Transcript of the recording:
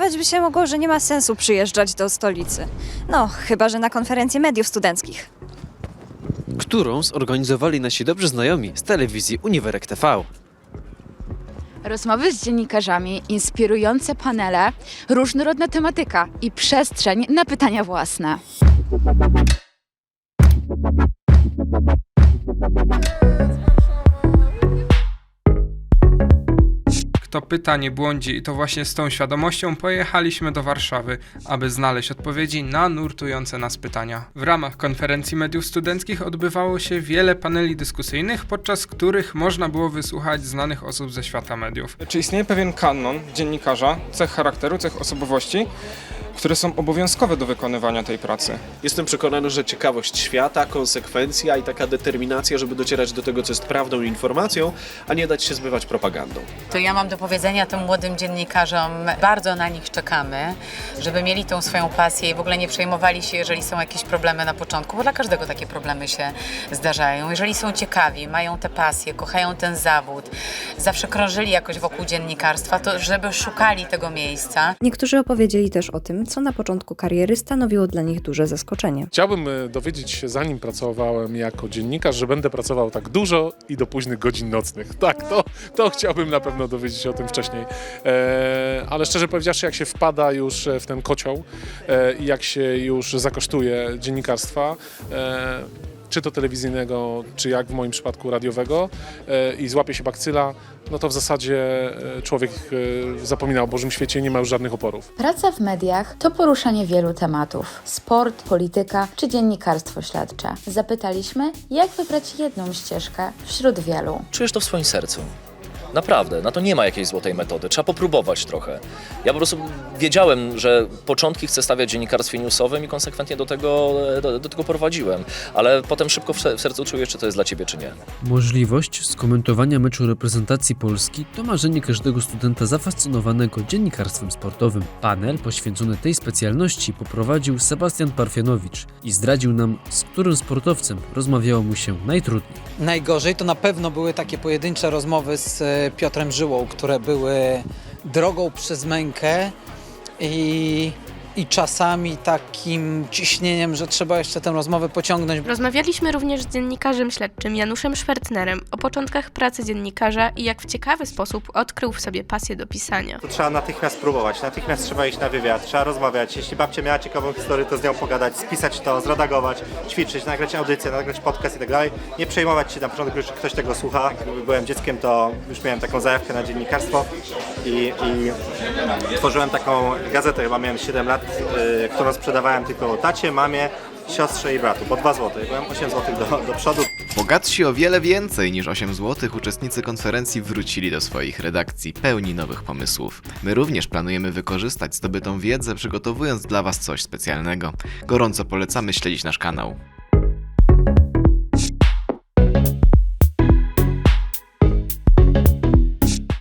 wydawać by się mogło, że nie ma sensu przyjeżdżać do stolicy. No, chyba że na konferencję mediów studenckich. którą zorganizowali nasi dobrzy znajomi z telewizji Uniwerek TV. Rozmowy z dziennikarzami, inspirujące panele, różnorodna tematyka i przestrzeń na pytania własne. Kto pyta, nie błądzi i to właśnie z tą świadomością pojechaliśmy do Warszawy, aby znaleźć odpowiedzi na nurtujące nas pytania. W ramach konferencji mediów studenckich odbywało się wiele paneli dyskusyjnych, podczas których można było wysłuchać znanych osób ze świata mediów. Czy istnieje pewien kanon dziennikarza, cech charakteru, cech osobowości, które są obowiązkowe do wykonywania tej pracy? Jestem przekonany, że ciekawość świata, konsekwencja i taka determinacja, żeby docierać do tego, co jest prawdą i informacją, a nie dać się zbywać propagandą. To ja mam do powiedzenia tym młodym dziennikarzom, bardzo na nich czekamy, żeby mieli tą swoją pasję i w ogóle nie przejmowali się, jeżeli są jakieś problemy na początku, bo dla każdego takie problemy się zdarzają. Jeżeli są ciekawi, mają tę pasję, kochają ten zawód, zawsze krążyli jakoś wokół dziennikarstwa, to żeby szukali tego miejsca. Niektórzy opowiedzieli też o tym, co na początku kariery stanowiło dla nich duże zaskoczenie. Chciałbym e, dowiedzieć się, zanim pracowałem jako dziennikarz, że będę pracował tak dużo i do późnych godzin nocnych. Tak, to, to chciałbym na pewno dowiedzieć się o tym wcześniej. E, ale szczerze powiedziawszy, jak się wpada już e, w ten kocioł e, i jak się już zakosztuje dziennikarstwa, e, czy to telewizyjnego, czy jak w moim przypadku radiowego e, i złapie się bakcyla, no to w zasadzie e, człowiek e, zapomina o Bożym świecie i nie ma już żadnych oporów. Praca w mediach to poruszanie wielu tematów: sport, polityka czy dziennikarstwo śledcze. Zapytaliśmy, jak wybrać jedną ścieżkę wśród wielu. czujesz to w swoim sercu. Naprawdę, na to nie ma jakiejś złotej metody, trzeba popróbować trochę. Ja po prostu wiedziałem, że początki chcę stawiać w dziennikarstwie newsowym i konsekwentnie do tego, do, do tego prowadziłem, ale potem szybko w se- w sercu czujesz, czy to jest dla ciebie, czy nie. Możliwość skomentowania meczu reprezentacji Polski to marzenie każdego studenta zafascynowanego dziennikarstwem sportowym. Panel poświęcony tej specjalności poprowadził Sebastian Parfianowicz i zdradził nam, z którym sportowcem rozmawiało mu się najtrudniej. Najgorzej to na pewno były takie pojedyncze rozmowy z Piotrem Żyłą, które były drogą przez mękę i, i czasami takim ciśnieniem, że trzeba jeszcze tę rozmowę pociągnąć. Rozmawialiśmy również z dziennikarzem śledczym Januszem Szwertnerem o początkach pracy dziennikarza i jak w ciekawy sposób odkrył w sobie pasję do pisania. To trzeba natychmiast próbować, natychmiast trzeba iść na wywiad, trzeba rozmawiać. Jeśli babcia miała ciekawą historię, to z nią pogadać, spisać to, zredagować, ćwiczyć, nagrać audycję, nagrać podcast i tak dalej. Nie przejmować się na początku, że ktoś tego słucha. Jakby byłem dzieckiem, to już miałem taką zajawkę na dziennikarstwo i, i tworzyłem taką gazetę, chyba miałem 7 lat, y, którą sprzedawałem tylko tacie, mamie, siostrze i bratu, po 2 zł. Byłem 8 zł do, do przodu. Bogatsi o wiele więcej niż 8 zł, uczestnicy konferencji wrócili do swoich redakcji pełni nowych pomysłów. My również planujemy wykorzystać zdobytą wiedzę, przygotowując dla Was coś specjalnego. Gorąco polecamy śledzić nasz kanał.